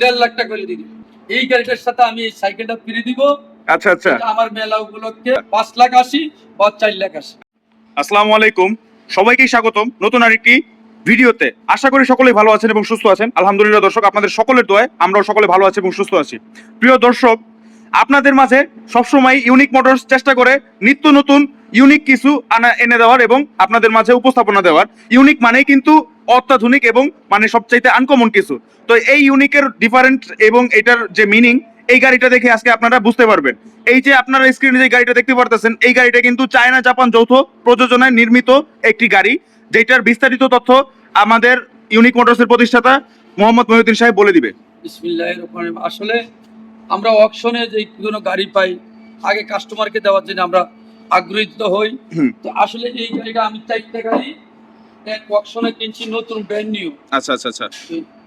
দেড় লাখ টাকা করে দিবি। এই গাড়িটার সাথে আমি এই সাইকেলটা ফিরে দিব। আচ্ছা আচ্ছা। আমার মেলা উপলক্ষে পাঁচ লাখ আশি বা চার লাখ আশি। আসসালামু আলাইকুম। সবাইকে স্বাগতম নতুন আরেকটি ভিডিওতে। আশা করি সকলেই ভালো আছেন এবং সুস্থ আছেন। আলহামদুলিল্লাহ দর্শক আপনাদের সকলের দোয়ায় আমরাও সকলে ভালো আছি এবং সুস্থ আছি। প্রিয় দর্শক আপনাদের মাঝে সবসময় ইউনিক মোটরস চেষ্টা করে নিত্য নতুন ইউনিক কিছু আনা, এনে দেওয়ার এবং আপনাদের মাঝে উপস্থাপনা দেওয়ার। ইউনিক মানেই কিন্তু অত্যাধুনিক এবং মানে সবচাইতে আনকমন কিছু। তো এই ইউনিকের ডিফারেন্ট এবং এটার যে মিনিং এই গাড়িটা দেখে আজকে আপনারা বুঝতে পারবেন। এই যে আপনারা স্ক্রিনে যে গাড়িটা দেখতে পারতেছেন, এই গাড়িটা কিন্তু চায়না জাপান যৌথ প্রযোজনায় নির্মিত একটি গাড়ি, যেটার বিস্তারিত তথ্য আমাদের ইউনিক মোটরসের প্রতিষ্ঠাতা মোহাম্মদ মহিউদ্দিন সাহেব বলে দিবে। আসলে আমরা অকশনে যে কোনো গাড়ি পাই আগে কাস্টমারকে দেওয়ার জন্য আমরা আগ্রহীত হই। তো আসলে এই গাড়িটা আমি চারটা গাড়ি অকশনে কিনছি নতুন ব্র্যান্ড নিউ আচ্ছা আচ্ছা আচ্ছা।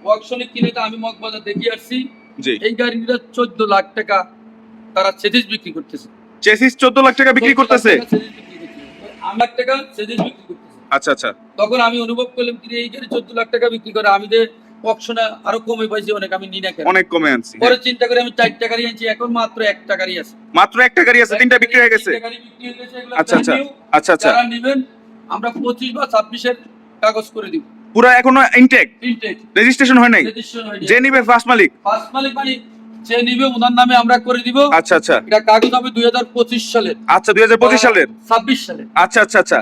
অকশনে কিনে তো আমি মগবাজার দেখে আসছি। এই গাড়িটা চোদ্দ লাখ টাকা তারা সেদিস বিক্রি করতেছে। চেসিস চোদ্দ লাখ টাকা বিক্রি করতেছে? লাখ টাকা সেদিস বিক্রি করতেছে। আচ্ছা আচ্ছা। তখন আমি অনুভব করলাম কি এই গাড়ি চোদ্দ লাখ টাকা বিক্রি করে আমি যে অকশনে আরও কমে পাইছি অনেক আমি নিই না কেন? অনেক কমে আনছি পরে চিন্তা করে আমি চার টাকারই আনছি এখন মাত্র এক টাকারই আছে। মাত্র একটা গাড়ি আছে তিনটা বিক্রি হয়ে গেছে। হয়ে আচ্ছা আচ্ছা আচ্ছা আচ্ছা। যারা নেবেন আমরা পঁচিশ বা ছাব্বিশের কাগজ করে দিব। পুরো এখনও ইনটেক ইনটেক রেজিস্ট্রেশন হয় নাই? যে নিবে ফার্স্ট মালিক? ফার্স্ট মালিক মানে যে নিবে ওনার নামে আমরা করে দিব। আচ্ছা আচ্ছা। এটা কাগজ হবে দুই হাজার পঁচিশ সালের। আচ্ছা দুই হাজার পঁচিশ সালের? ছাব্বিশ সালের। আচ্ছা আচ্ছা আচ্ছা।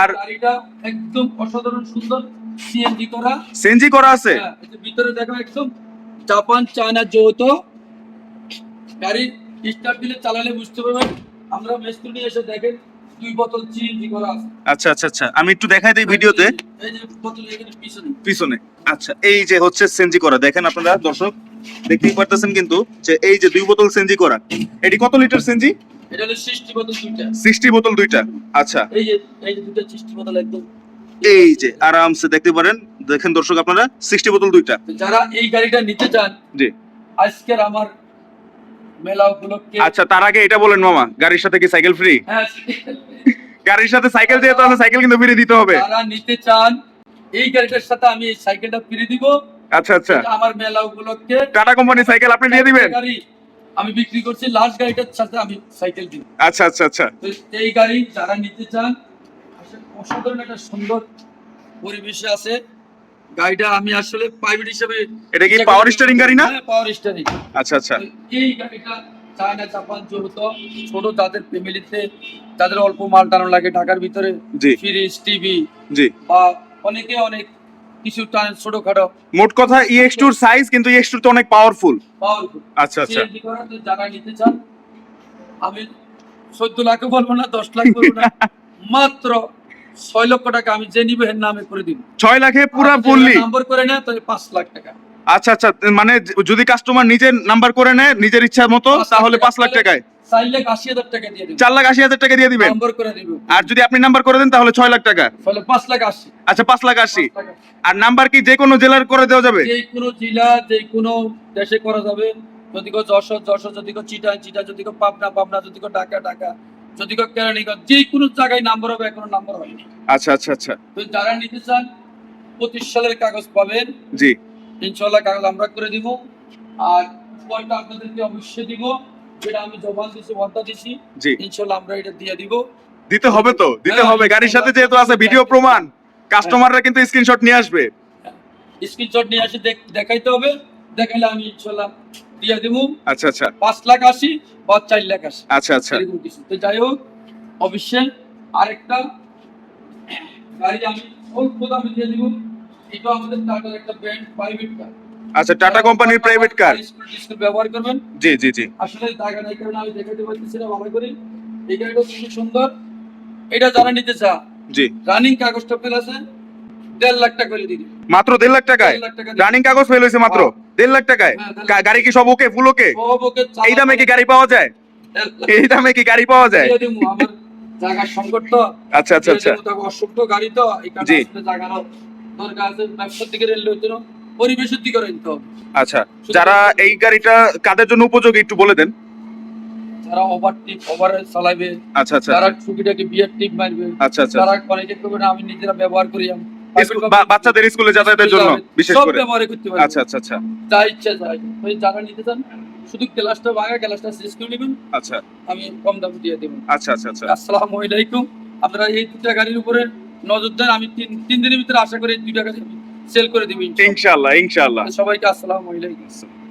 আর গাড়িটা একদম অসাধারণ সুন্দর। সিএনজি করা? সিএনজি করা আছে? হ্যাঁ, ভিতরে দেখো একদম জাপান চায়না যৌথ গাড়ি স্টার্ট দিলে চালালে বুঝতে পারবেন। আমরা মেস্তুরি নিয়ে এসে দেখেন দুই বোতল সিএনজি করা আছে। আচ্ছা আচ্ছা আচ্ছা। আমি একটু দেখাই দিই ভিডিওতে। এই যে বোতল এখানে পিছনে। পিছনে। আচ্ছা এই যে হচ্ছে সেনজি করা। দেখেন আপনারা দর্শক দেখতেই পারতেছেন কিন্তু যে এই যে দুই বোতল সেনজি করা এটি কত লিটার সেনজি এটা হলো সৃষ্টি বোতল দুইটা। সিক্সটি বোতল দুইটা। আচ্ছা। এই যে এই যে দুইটা সৃষ্টি বোতল একদম এই যে আরামসে দেখতে পারেন। দেখেন দর্শক আপনারা সিক্সটি বোতল দুইটা। যারা এই গাড়িটা নিতে চান জি। আজকের আমার মেলা উপলক্ষে আচ্ছা তার আগে এটা বলেন মামা গাড়ির সাথে কি সাইকেল ফ্রি হ্যাঁ গাড়ির সাথে সাইকেল যেহেতু আছে সাইকেল কিন্তু ফ্রি দিতে হবে। যারা নিতে চান এই গাড়িটার সাথে আমি এই সাইকেলটা ফিরে দিব। আচ্ছা আচ্ছা। আমার মেলা উপলক্ষে টাটা কোম্পানি সাইকেল আপনি দিয়ে দিবেন? আমি বিক্রি করছি লাস্ট গাড়িটার সাথে আমি সাইকেল দিব। আচ্ছা আচ্ছা আচ্ছা। তো এই গাড়ি যারা নিতে চান অসাধারণ একটা সুন্দর পরিবেশে আছে। গাড়িটা আমি আসলে প্রাইভেট হিসেবে এটা কি power steering গাড়ি না? পাওয়ার স্টারিং আচ্ছা আচ্ছা। এই গাড়িটা চায়না জাপান যৌথ ছোট যাদের ফ্যামিলিতে যাদের অল্প মাল টানো লাগে ঢাকার ভিতরে ফ্রিজ টিভি জি। বা অনেকে অনেক কিছু টান ছোটখাটো। মোট কথা ইএক্স টুর সাইজ কিন্তু ইএক্স টু তো অনেক পাওয়ারফুল পাওয়ারফুল আচ্ছা আচ্ছা। যারা নিতে চান আমি চোদ্দ লাখও বলব না দশ লাখ বলব না মাত্র ছয় লক্ষ টাকা আমি যে নিবে নামে করে দিব। ছয় লাখে পুরা ফুললি? নাম্বার করে নেয় তাহলে পাঁচ লাখ টাকা। আচ্ছা আচ্ছা মানে যদি কাস্টমার নিজের নাম্বার করে নেয় নিজের ইচ্ছা মতো তাহলে পাঁচ লাখ টাকায়। চার লাখ আশি হাজার টাকা দিয়ে দিবেন? আর যদি আপনি নাম্বার করে দেন তাহলে ছয় লাখ টাকা। পাঁচ লাখ আশি। আচ্ছা পাঁচ লাখ আশি। পাঁচ লাখ আশি। আর নাম্বার কি যে কোনো জেলার করে দেওয়া যাবে? যে কোনো জেলা যে কোনো দেশে করা যাবে। যদি কেউ যশোর যশোর যদি কেউ চিটা চিটা যদি কেউ পাবনা পাবনা যদি কেউ ঢাকা ঢাকা। যদি কেউ কেরানীগঞ্জ যে কোনো জায়গায় নাম্বার হবে এখনও নাম্বার হয়নি। আচ্ছা আচ্ছা আচ্ছা। তো যারা নিতে চান পঁচিশ সালের কাগজ পাবেন। জি। ইনশাল্লাহ কাগজ আমরা করে দিব। আর আপনাদেরকে অবশ্যই দিব। যেটা আমি জবান দিছি ওয়াদা দিছি জি। ইনশাল্লাহ আমরা এটা দিয়ে দিব। দিতে হবে তো দিতে হ্যাঁ, হবে। গাড়ির সাথে যেহেতু আছে ভিডিও প্রমাণ কাস্টমাররা কিন্তু স্ক্রিনশট নিয়ে আসবে। স্ক্রিনশট নিয়ে আসি দেখাইতে হবে। দেখাইলে আমি ইনশাল্লাহ দিয়ে দিব। আচ্ছা আচ্ছা। পাঁচ লাখ আশি বা চার লাখ আশি। আচ্ছা আচ্ছা। এরকম কিছু। তো যাই হোক অবশ্যই আরেকটা গাড়ি আমি অল্প দামে দিয়ে দিব। এটা আমাদের টাটার একটা ব্র্যান্ড প্রাইভেট কার আচ্ছা টাটা কোম্পানির প্রাইভেট কার ব্যবহার করবেন। জি জি জি। আসলে টাকা নাই কারণে আমি দেখাতে পারতেছি না ভালো করে। এই গাড়িটা খুব সুন্দর। এটা যারা নিতে চা জি। রানিং কাগজটা ফেল আছে। দেড় লাখ টাকা করে দিদি মাত্র দেড় লাখ টাকায়? রানিং কাগজ ফেল হয়েছে মাত্র? দেড় লাখ টাকায়? হ্যাঁ, গাড়ি কি সব ওকে? ফুল ওকে? এই দামে কি গাড়ি পাওয়া যায়? এই দামে কি গাড়ি পাওয়া যায়? জায়গার সংকট তো। আচ্ছা আচ্ছা আচ্ছা। অসুস্থ গাড়ি তো। জি। জায়গারও দরকার আছে। ব্যবসার দিকে রেল হইতো পরিবেশের দিকে নিতে হবে আচ্ছা। যারা এই গাড়িটা কাদের জন্য উপযোগী একটু বলে দেন। যারা ওভার টিপ ওভার চালাবে আচ্ছা আচ্ছা। যারা টুকিটাকি বিয়ার টিপ মারবে আচ্ছা আচ্ছা। যারা অনেকে করবে আমি নিজেরা ব্যবহার করি বাচ্চাদের স্কুলে যাতায়াতের জন্য বিশেষ করে। ব্যবহার করতে পারবেন আচ্ছা আচ্ছা আচ্ছা। যা ইচ্ছা যায় ওই জায়গা নিতে চান শুধু ক্লাসটা ভাঙা ক্লাসটা শেষ করে নেবেন। আচ্ছা। আমি কম দাম দিয়ে দেব। আচ্ছা আচ্ছা আচ্ছা। আসসালামু আলাইকুম। আপনারা এই দুটা গাড়ির উপরে নজর দেন আমি তিন তিন দিনের ভিতরে আশা করি এই দুইটা গাড়ি সেল করে দেব ইনশাআল্লাহ ইনশাআল্লাহ। সবাইকে আসসালামু আলাইকুম।